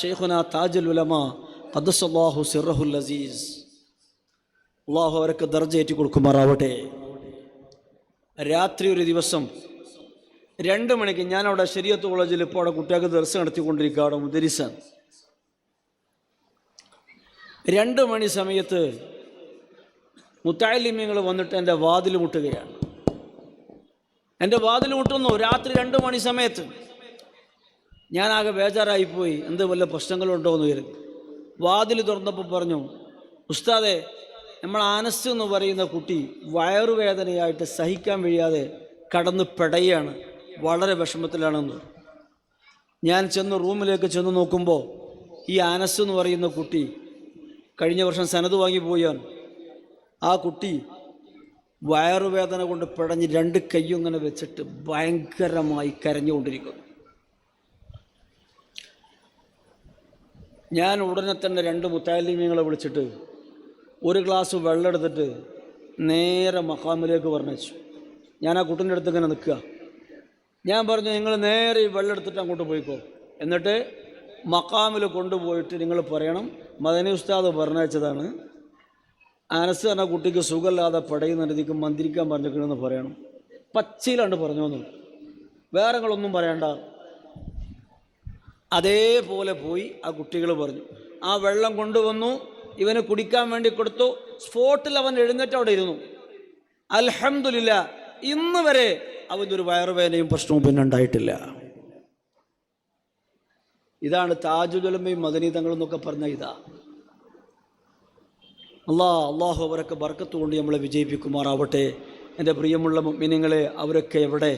ഷെയ്ഖുന താജുൽ ഉലമ ഖദ്ദസല്ലാഹു സിറഹുൽ അസീസ് അള്ളാഹു അവർക്ക് ദർജയേറ്റി കൊടുക്കുമാറാവട്ടെ. രാത്രി ഒരു ദിവസം രണ്ട് മണിക്ക് ഞാൻ അവിടെ ശരിയത്ത് കോളേജിൽ ഇപ്പോൾ അവിടെ കുട്ടികൾക്ക് ദർശനം നടത്തിക്കൊണ്ടിരിക്കുക അവിടെ മുദരിസാണ് രണ്ട് മണി സമയത്ത് മുത്താലിമ്യങ്ങൾ വന്നിട്ട് എന്റെ വാതിൽ മുട്ടുകയാണ്. എന്റെ വാതിൽ മുട്ടുന്നു രാത്രി രണ്ട് മണി സമയത്ത്. ഞാനാകെ ബേജാറായിപ്പോയി. എന്ത് വല്ല പ്രശ്നങ്ങളുണ്ടോ എന്ന് കരുതി. വാതിൽ തുറന്നപ്പോൾ പറഞ്ഞു ഉസ്താദെ നമ്മൾ ആനസ് എന്ന് പറയുന്ന കുട്ടി വയറുവേദനയായിട്ട് സഹിക്കാൻ കഴിയാതെ കടന്ന് പെടയാണ്. വളരെ വിഷമത്തിലാണെന്ന്. ഞാൻ ചെന്ന് റൂമിലേക്ക് ചെന്ന് നോക്കുമ്പോൾ ഈ ആനസ് എന്ന് പറയുന്ന കുട്ടി കഴിഞ്ഞ വർഷം സനത് വാങ്ങിപ്പോയാണ് ആ കുട്ടി വയറുവേദന കൊണ്ട് പിടഞ്ഞ് രണ്ട് കൈയും ഇങ്ങനെ വെച്ചിട്ട് ഭയങ്കരമായി കരഞ്ഞുകൊണ്ടിരിക്കുന്നു. ഞാൻ ഉടനെ തന്നെ രണ്ട് മുത്താലിമീങ്ങളെ വിളിച്ചിട്ട് ഒരു ഗ്ലാസ് വെള്ളം എടുത്തിട്ട് നേരെ മക്കാമിലേക്ക് പറഞ്ഞു ഞാൻ ആ കുട്ടിന്റെ അടുത്ത് ഇങ്ങനെ നിൽക്കുക. ഞാൻ പറഞ്ഞു നിങ്ങൾ നേരെ ഈ വെള്ളം എടുത്തിട്ട് അങ്ങോട്ട് പോയിക്കോ. എന്നിട്ട് മക്കാമിൽ കൊണ്ടുപോയിട്ട് നിങ്ങൾ പറയണം മദനി ഉസ്താദ് പറഞ്ഞയച്ചതാണ്. അനസ് എന്ന കുട്ടിക്ക് സുഖമില്ലാതെ പടയുന്നതിക്ക് മന്ത്രിക്കാൻ പറഞ്ഞിരിക്കണമെന്ന് പറയണം. പച്ചയിലാണ്ട് പറഞ്ഞു വേറെ നിങ്ങളൊന്നും പറയണ്ട. അതേപോലെ പോയി ആ കുട്ടികൾ പറഞ്ഞു. ആ വെള്ളം കൊണ്ടുവന്നു ഇവന് കുടിക്കാൻ വേണ്ടി കൊടുത്തു സ്പോട്ടിൽ അവൻ എഴുന്നേറ്റ് അവിടെ ഇരുന്നു. അലഹമില്ല ഇന്ന് വരെ അവന്റെ ഒരു വയറുവേദനയും പ്രശ്നവും പിന്നെ ഉണ്ടായിട്ടില്ല. ഇതാണ് താജുദുലമയും മദനീതങ്ങൾ എന്നൊക്കെ പറഞ്ഞ ഇതാ. അള്ളാ അള്ളാഹു അവരൊക്കെ ബർക്കത്ത് കൊണ്ട് നമ്മളെ വിജയിപ്പിക്കുമാറാവട്ടെ. എന്റെ പ്രിയമുള്ള മിനിങ്ങളെ അവരൊക്കെ എവിടെ?